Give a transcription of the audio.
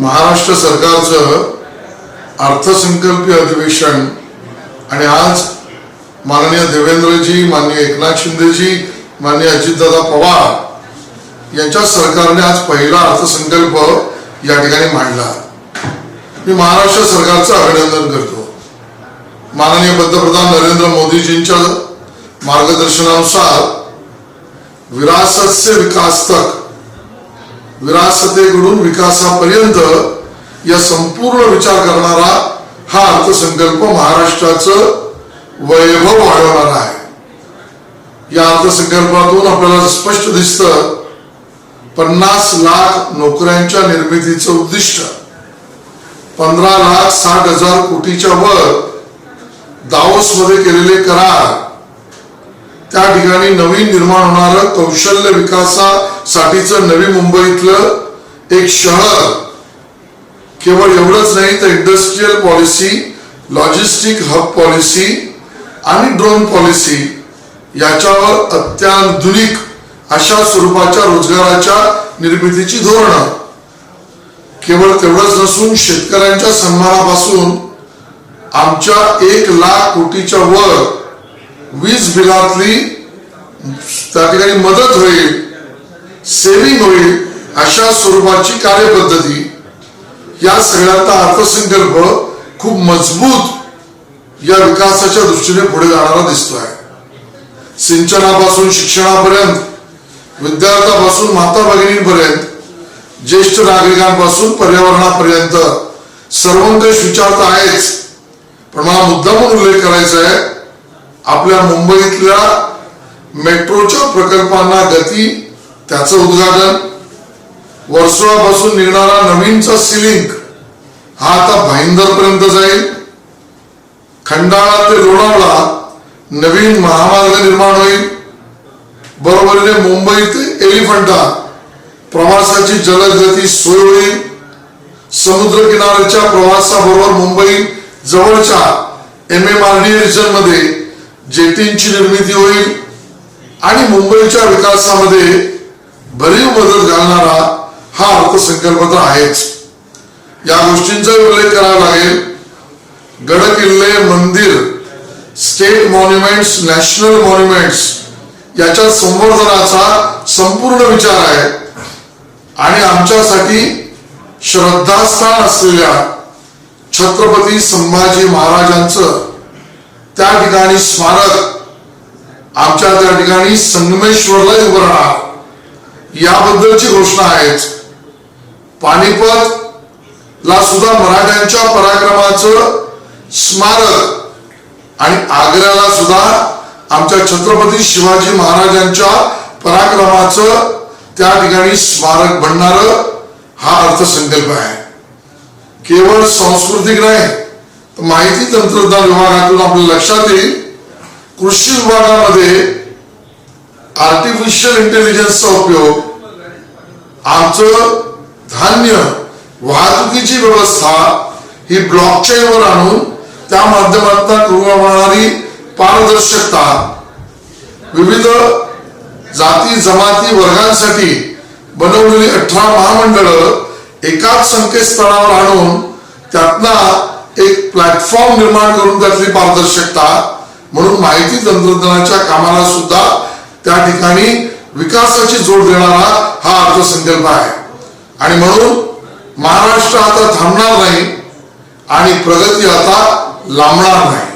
महाराष्ट्र सरकारचं अर्थसंकल्पीय अधिवेशन आणि आज माननीय देवेंद्रजी माननीय एकनाथ शिंदेजी माननीय अजितदादा पवार यांच्या सरकारने आज पहिला अर्थसंकल्प या ठिकाणी मांडला. मी महाराष्ट्र सरकारचं अभिनंदन करतो. माननीय पंतप्रधान नरेंद्र मोदीजींच्या मार्गदर्शनानुसार विरासत से विकास तक विरासतेकडून विकासापर्यंत या संपूर्ण विचार करणारा हा अर्थसंकल्प महाराष्ट्राचं वैभव वाढवणारा आहे. या अर्थसंकल्पातून आपल्याला स्पष्ट दिसतं पन्नास लाख नोकऱ्यांच्या निर्मितीचं उद्दिष्ट पंधरा लाख साठ हजार कोटीच्या वर दावोस मध्ये केलेले करार त्या ठिकाणी नवीन निर्माण होणारं कौशल्य विकासा साठीचं नवी मुंबईतलं एक शहर केवळ एवढंच नाही तर industrial policy logistic hub policy आणि ड्रोन पॉलिसी याच्यावर अत्याधुनिक अशा स्वरूपाच्या रोजगाराच्या निर्मितीची धोरणं. केवळ तेवढंच नसून शेतकऱ्यांच्या सन्मानापासून आमच्या एक लाख कोटीच्या वर वीज बिलातली त्या ठिकाणी मदत होईल. सेविंग होईल अशा स्वरूपाची कार्यपद्धती या सगळ्यांचा अर्थसंकल्प खूप मजबूत या विकासाच्या दृष्टीने पुढे जाणारा दिसतोय. सिंचनापासून शिक्षणापर्यंत विद्यार्थ्यापासून माता भगिनींपर्यंत ज्येष्ठ नागरिकांपासून पर्यावरणापर्यंत सर्वंकष विचार तर आहेच. पण मला मुद्दा म्हणून उल्लेख करायचा आहे आपल्या मुंबईतल्या मेट्रोच्या प्रकल्पांना गती त्याचं उद्घाटन वर्सुळापासून निघणारा नवीनचा सिलिंग हा आता भाईंदर पर्यंत जाईल. खंडाळा ते लोणावळा नवीन महामार्ग निर्माण होईल. बरोबरीने मुंबई ते एलिफंटा प्रवासाची जलदगती सोय होईल समुद्र किनाऱ्याच्या प्रवासाबरोबर मुंबई जवळच्या एम एम आर डी रिजनमध्ये जेटींची निर्मिती होईल. आणि मुंबईच्या विकासामध्ये भरीव बदल घालणारा हा अर्थसंकल्प तर आहेच. या गोष्टींचा उल्लेख करावा लागेल. गड किल्ले मंदिर स्टेट मॉन्युमेंट्स नॅशनल मॉन्युमेंट्स याच्या संवर्धनाचा संपूर्ण विचार आहे. आणि आमच्यासाठी श्रद्धास्थान असलेल्या छत्रपती संभाजी महाराजांचं त्या ठिकाणी स्मारक आमच्या त्या ठिकाणी संगमेश्वरला उभं राहणार. याबद्दलची घोषणा आहेच पानिपत ला सुद्धा मराठ्यांच्या पराक्रमाचं स्मारक आणि आग्र्याला सुद्धा आमच्या छत्रपती शिवाजी महाराजांच्या पराक्रमाचं त्या ठिकाणी स्मारक बनणार हा अर्थसंकल्प आहे. केवळ सांस्कृतिक नाही तर माहिती तंत्रज्ञान विभागातून आपल्या लक्षात येईल. कृषी विभागामध्ये आर्टिफिशियल इंटेलिजन्सचा उपयोग आमचं धान्य वाहतुकीची व्यवस्था ही ब्लॉकचेनवर आणून त्या माध्यमातून होणारी पारदर्शकता विविध जाती जमाती वर्गांसाठी बनवलेली अठरा महामंडळ एकाच संकेतस्थळावर आणून त्यातला एक प्लॅटफॉर्म निर्माण करून त्यातली पारदर्शकता म्हणून माहिती तंत्रज्ञानाच्या कामाला सुद्धा त्या ठिकाणी विकासाची जोड देणारा हा अर्थसंकल्प आहे. आणि म्हणून महाराष्ट्र आता थांबणार नाही आणि प्रगती आता लांबणार नाही.